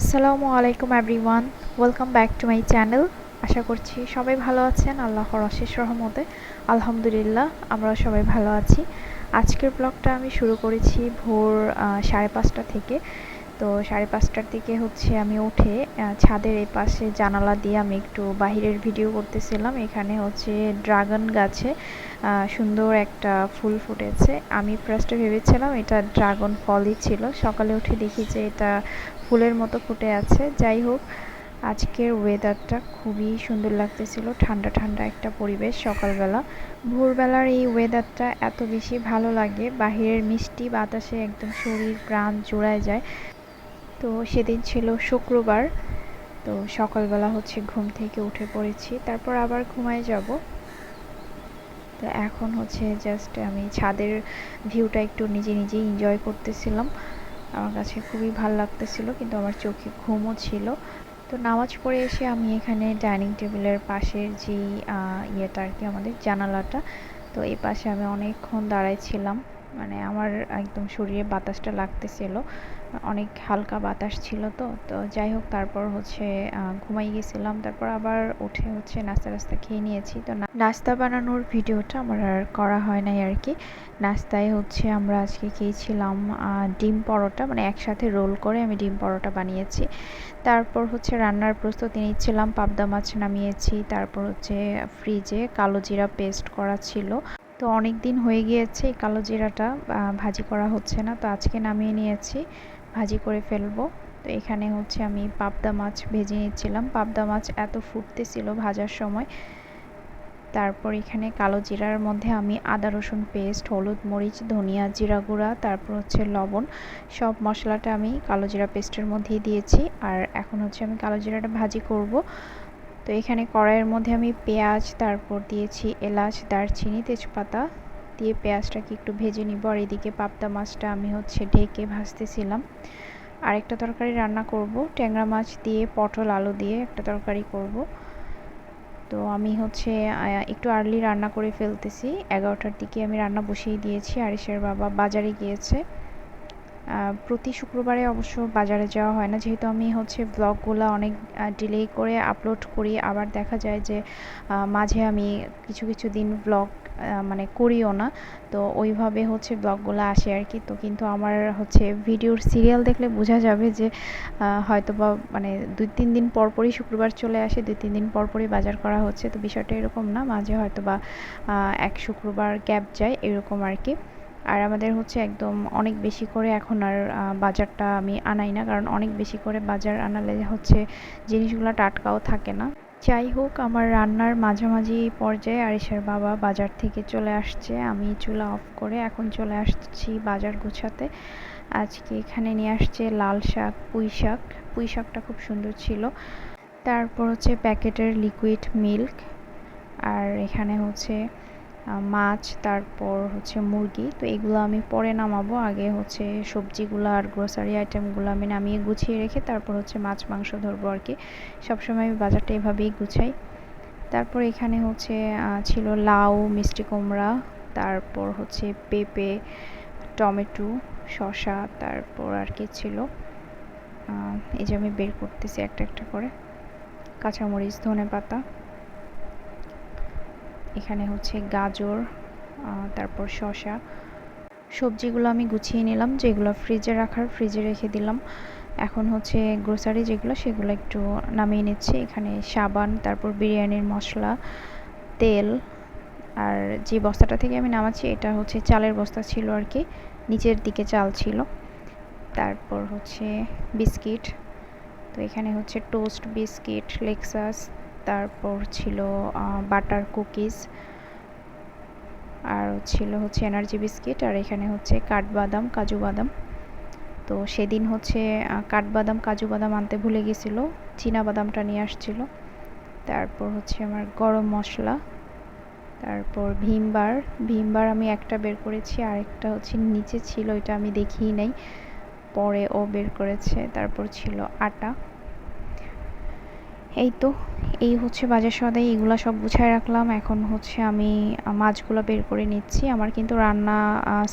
আসসালামু আলাইকুম everyone, welcome back to my channel. আশা করছি সবাই ভালো আছেন, আল্লাহর অশেষ রহমতে। আলহামদুলিল্লাহ আমরা সবাই ভালো আছি। আজকের ব্লগটা আমি শুরু করেছি ভোর সাড়ে পাঁচটা থেকে। তো সাড়ে পাঁচটার দিকে হচ্ছে আমি উঠে ছাদের এই পাশে জানালা দিয়ে আমি একটু বাহিরের ভিডিও করতেছিলাম। এখানে হচ্ছে ড্রাগন গাছে সুন্দর একটা ফুল ফুটেছে। আমি ফার্স্টে ভেবেছিলাম এটা ড্রাগন ফলই ছিল। সকালে উঠে দেখি যে এটা ফুলের মতো ফুটে আছে। যাই হোক, আজকের ওয়েদারটা খুবই সুন্দর লাগতেছিল। ঠান্ডা ঠান্ডা একটা পরিবেশ সকালবেলা। ভোরবেলার এই ওয়েদারটা এত বেশি ভালো লাগে। বাহিরের মিষ্টি বাতাসে একদম শরীর প্রাণ জোড়ায় যায়। তো সেদিন ছিল শুক্রবার। তো সকালবেলা হচ্ছে ঘুম থেকে উঠে পড়েছি। তারপর আবার ঘুমায় যাব। তো এখন হচ্ছে জাস্ট আমি ছাদের ভিউটা একটু নিজে নিজেই এনজয় করতেছিলাম। আমার কাছে খুবই ভালো লাগতেছিল, কিন্তু আমার চোখে ঘুমও ছিল। তো নামাজ পড়ে এসে আমি এখানে ডাইনিং টেবিলের পাশের যে ইয়েটা আর কি আমাদের জানালাটা, তো এই পাশে আমি অনেকক্ষণ দাঁড়াইছিলাম মানে আমার একদম শরীরে বাতাসটা লাগতেছিল। অনেক হালকা বাতাস ছিল তো তো যাই হোক তারপর হচ্ছে ঘুমাই গেছিলাম। তারপর আবার উঠে হচ্ছে নাস্তা রাস্তা খেয়ে নিয়েছি। তো নাস্তা বানানোর ভিডিওটা আমার আর করা হয় নাই আর কি। নাস্তায় হচ্ছে আমরা আজকে খেয়েছিলাম ডিম পরোটা মানে একসাথে রোল করে আমি ডিম পরোটা বানিয়েছি। তারপর হচ্ছে রান্নার প্রস্তুতি নিচ্ছিলাম, পাবদা মাছ নামিয়েছি। তারপর হচ্ছে ফ্রিজে কালো জিরা পেস্ট করা ছিল। তো অনেক দিন হয়ে গিয়েছে এই কালো জিরাটা ভাজি করা হচ্ছে না। তো আজকে নামিয়ে নিয়েছি, ভাজি করে ফেলব। তো এখানে হচ্ছে আমি পাবদা মাছ ভেজে নিচ্ছিলাম। পাবদা মাছ এত ফুটতেছিল ভাজার সময়। তারপর এখানে কালো জিরার মধ্যে আমি আদা, রসুন পেস্ট, হলুদ মরিচ, ধনিয়া জিরা গুঁড়া, তারপর হচ্ছে লবণ, সব মশলাটা আমি কালো জিরা পেস্টের মধ্যেই দিয়েছি। আর এখন হচ্ছে আমি কালো জিরাটা ভাজি করব। তো এখানে কড়াইয়ের মধ্যে আমি পেঁয়াজ, তারপর দিয়েছি এলাচ, দারচিনি, তেজপাতা। দিয়ে পেঁয়াজটাকে একটু ভেজে নিব। আর এদিকে পাবদা মাছটা আমি হচ্ছে ঢেকে ভাজতেছিলাম। আরেকটা তরকারি রান্না করব। ট্যাংরা মাছ দিয়ে, পটল, আলু দিয়ে একটা তরকারি করব। তো আমি হচ্ছে একটু আর্লি রান্না করে ফেলতেছি। এগারোটার দিকে আমি রান্না বসিয়ে দিয়েছি। আরিসের বাবা বাজারে গিয়েছে। প্রতি শুক্রবারে অবশ্য বাজারে যাওয়া হয় না। যেহেতু আমি হচ্ছে ব্লগগুলো অনেক ডিলে করে আপলোড করি, আবার দেখা যায় যে মাঝে আমি কিছু কিছু দিন ব্লগ মানে করিও না। তো ওইভাবে হচ্ছে ব্লগগুলো আসে আর কি। তো কিন্তু আমার হচ্ছে ভিডিওর সিরিয়াল দেখলে বোঝা যাবে যে হয়তো বা মানে দুই, তিন দিন পরপরই শুক্রবার চলে আসে, দুই, তিন দিন পরপরই বাজার করা হচ্ছে। তো বিষয়টা এরকম না, মাঝে হয়তো বা এক শুক্রবার গ্যাপ যায়, এরকম আর কি। আর আমাদের হচ্ছে একদম অনেক বেশি করে এখন আর বাজারটা আমি আনাই না, কারণ অনেক বেশি করে বাজার আনালে হচ্ছে জিনিসগুলো টাটকাও থাকে না। যাই হোক, আমার রান্নার মাঝামাঝি পর্যায়ে আরিসের বাবা বাজার থেকে চলে আসছে। আমি চুলা অফ করে এখন চলে আসছি বাজার গোছাতে। আজকে এখানে নিয়ে আসছে লাল শাক, পুঁই শাক। পুঁই শাকটা খুব সুন্দর ছিল। তারপর হচ্ছে প্যাকেটের লিকুইড মিল্ক আর এখানে হচ্ছে মাছ, তারপর হচ্ছে মুরগি। তো এগুলো আমি পরে নামাবো। আগে হচ্ছে সবজিগুলো আর গ্রোসারি আইটেমগুলো আমি নামিয়ে গুছিয়ে রেখে তারপর হচ্ছে মাছ, মাংস ধরবো আর কি। সবসময় আমি বাজারটা এভাবেই গুছাই। তারপর এখানে হচ্ছে ছিল লাউ, মিষ্টি কুমড়া, তারপর হচ্ছে পেঁপে, টমেটো, শসা, তারপর আর কি ছিল। এই যে আমি বের করতেছি একটা একটা করে। কাঁচামরিচ ধনে পাতা এখানে হচ্ছে গাজর তারপর শসা। সবজিগুলো আমি গুছিয়ে নিলাম, যেগুলো ফ্রিজে রাখার ফ্রিজে রেখে দিলাম। এখন হচ্ছে গ্রোসারি যেগুলো, সেগুলো একটু নামিয়ে নিচ্ছি। এখানে সাবান, তারপর বিরিয়ানির মশলা, তেল, আর যে বস্তাটা থেকে আমি নামাচ্ছি, এটা হচ্ছে চালের বস্তা ছিল আর কি, নিচের দিকে চাল ছিল। তারপর হচ্ছে বিস্কিট, তো এখানে হচ্ছে টোস্ট বিস্কিট লেক্সাস তারপর ছিল বাটার কুকিজ আর ছিল হচ্ছে এনার্জি বিস্কিট আর এখানে হচ্ছে কাঠবাদাম, কাজু বাদাম। তো সেদিন হচ্ছে কাঠবাদাম, কাজু বাদাম আনতে ভুলে গেছিল, চীনা বাদামটা নিয়ে আসছিল। তারপর হচ্ছে আমার গরম মশলা, তারপর ভীমবার ভীমবার আমি একটা বের করেছি, আরেকটা হচ্ছে নিচে ছিল এটা আমি দেখিই নাই। পরে ও বের করেছে, তারপর ছিল আটা। এই তো, এই হচ্ছে বাজার সদাই, এগুলো সব গুছায় রাখলাম। এখন হচ্ছে আমি মাছগুলো বের করে নিচ্ছি। আমার কিন্তু রান্না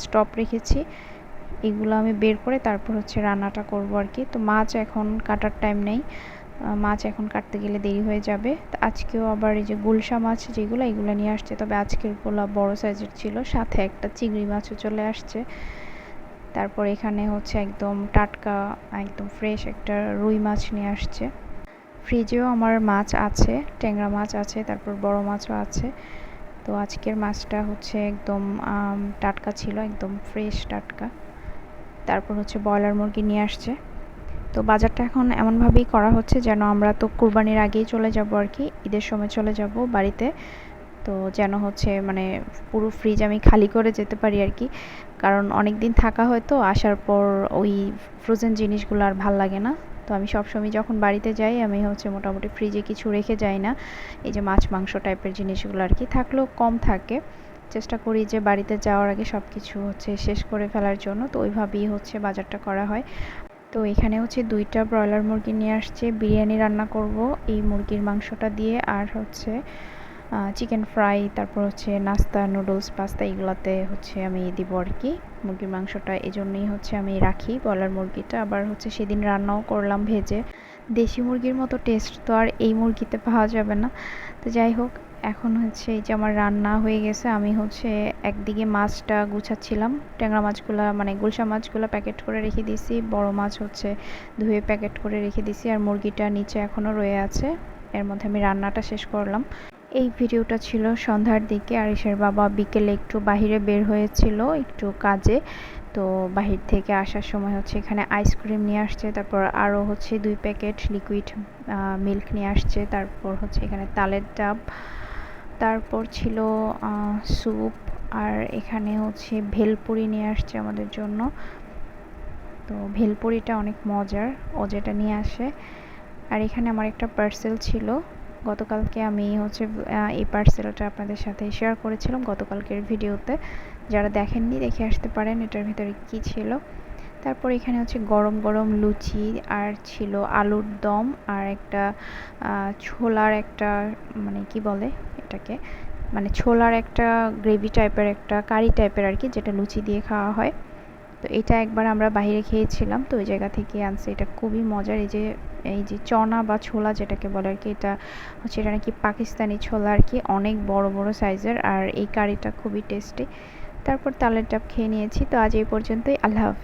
স্টপ রেখেছি। এগুলো আমি বের করে তারপর হচ্ছে রান্নাটা করব আর কি। তো মাছ এখন কাটার টাইম নেই। মাছ এখন কাটতে গেলে দেরি হয়ে যাবে। তো আজকেও আবার এই যে গুলশা মাছ যেগুলো, এগুলো নিয়ে আসছে। তবে আজকেরগুলো বড় সাইজের ছিল। সাথে একটা চিংড়ি মাছও চলে আসছে। তারপর এখানে হচ্ছে একদম টাটকা, একদম ফ্রেশ একটা রুই মাছ নিয়ে আসছে। ফ্রিজেও আমার মাছ আছে, ট্যাংরা মাছ আছে, তারপর বড় মাছও আছে। তো আজকের মাছটা হচ্ছে একদম টাটকা ছিল, একদম ফ্রেশ টাটকা। তারপর হচ্ছে ব্রয়লার মুরগি নিয়ে আসছে। তো বাজারটা এখন এমনভাবেই করা হচ্ছে যেন আমরা তো কুরবানির আগেই চলে যাব আর কি, ঈদের সময় চলে যাব বাড়িতে। তো যেন হচ্ছে মানে পুরো ফ্রিজ আমি খালি করে যেতে পারি আর কি। কারণ অনেক দিন থাকা হয়তো আসার পর ওই ফ্রোজেন জিনিসগুলো আর ভালো লাগে না। তো আমি সবসময় যখন বাড়িতে যাই, আমি হচ্ছে মোটামুটি ফ্রিজে কিছু রেখে যাই না। এই যে মাছ, মাংস টাইপের জিনিসগুলো আর কি। থাকলেও কম থাকে। চেষ্টা করি যে বাড়িতে যাওয়ার আগে সব কিছু হচ্ছে শেষ করে ফেলার জন্য। তো ওইভাবেই হচ্ছে বাজারটা করা হয়। তো এখানে হচ্ছে দুইটা ব্রয়লার মুরগি নিয়ে আসছে। বিরিয়ানি রান্না করব এই মুরগির মাংসটা দিয়ে আর হচ্ছে চিকেন ফ্রাই তারপর হচ্ছে নাস্তা নুডলস পাস্তা এগুলাতে হচ্ছে আমি দিব আর কি। মুরগির মাংসটা এই জন্যই হচ্ছে আমি রাখি ব্রয়লার মুরগিটা। আবার হচ্ছে সেদিন রান্নাও করলাম ভেজে। দেশি মুরগির মতো টেস্ট তো আর এই মুরগিতে পাওয়া যাবে না। তো যাই হোক, এখন হচ্ছে এই যে আমার রান্না হয়ে গেছে, আমি হচ্ছে একদিকে মাছটা গুছাচ্ছিলাম। ট্যাংরা মাছগুলো মানে গুলশা মাছগুলো প্যাকেট করে রেখে দিয়েছি। বড় মাছ হচ্ছে ধুয়ে প্যাকেট করে রেখে দিয়েছি। আর মুরগিটা নিচে এখনও রয়ে আছে। এর মধ্যে আমি রান্নাটা শেষ করলাম। এই ভিডিওটা ছিল সন্ধ্যার দিকে। আরিসের বাবা বিকেলে একটু বাহিরে বের হয়েছিল একটু কাজে। তো বাহির থেকে আসার সময় হচ্ছে এখানে আইসক্রিম নিয়ে আসছে, তারপর আরও হচ্ছে দুই প্যাকেট লিকুইড মিল্ক নিয়ে আসছে, তারপর হচ্ছে এখানে তালের ডাব, তারপর ছিল স্যুপ আর এখানে হচ্ছে ভেলপুরি নিয়ে আসছে আমাদের জন্য। তো ভেলপুরিটা অনেক মজার, ও যেটা নিয়ে আসে। আর এখানে আমার একটা পার্সেল ছিল গতকালকে আমি হচ্ছে এই পার্সেলটা আপনাদের সাথে শেয়ার করেছিলাম গতকালকের ভিডিওতে যারা দেখেননি, দেখে আসতে পারেন এটার ভিতরে কি ছিল। তারপর এখানে হচ্ছে গরম গরম লুচি, আর ছিল আলুর দম, আর একটা ছোলার একটা মানে কি বলে এটাকে? মানে ছোলার একটা গ্রেভি টাইপের একটা কারি টাইপের আর কি, যেটা লুচি দিয়ে খাওয়া হয়। তো এটা একবার আমরা বাইরে খেয়েছিলাম, তো ওই জায়গা থেকে আনছে। এটা খুবই মজার, এই যে এই যে চনা বা ছোলা যেটাকে বলে আর কি, এটা হচ্ছে এটা নাকি পাকিস্তানি ছোলা আর কি, অনেক বড় বড় সাইজের আর এই কারিটা খুবই টেস্টি তারপর তালের ডাব খেয়ে নিয়েছি। তো আজ এই পর্যন্তই, আল্লাহ হাফিজ।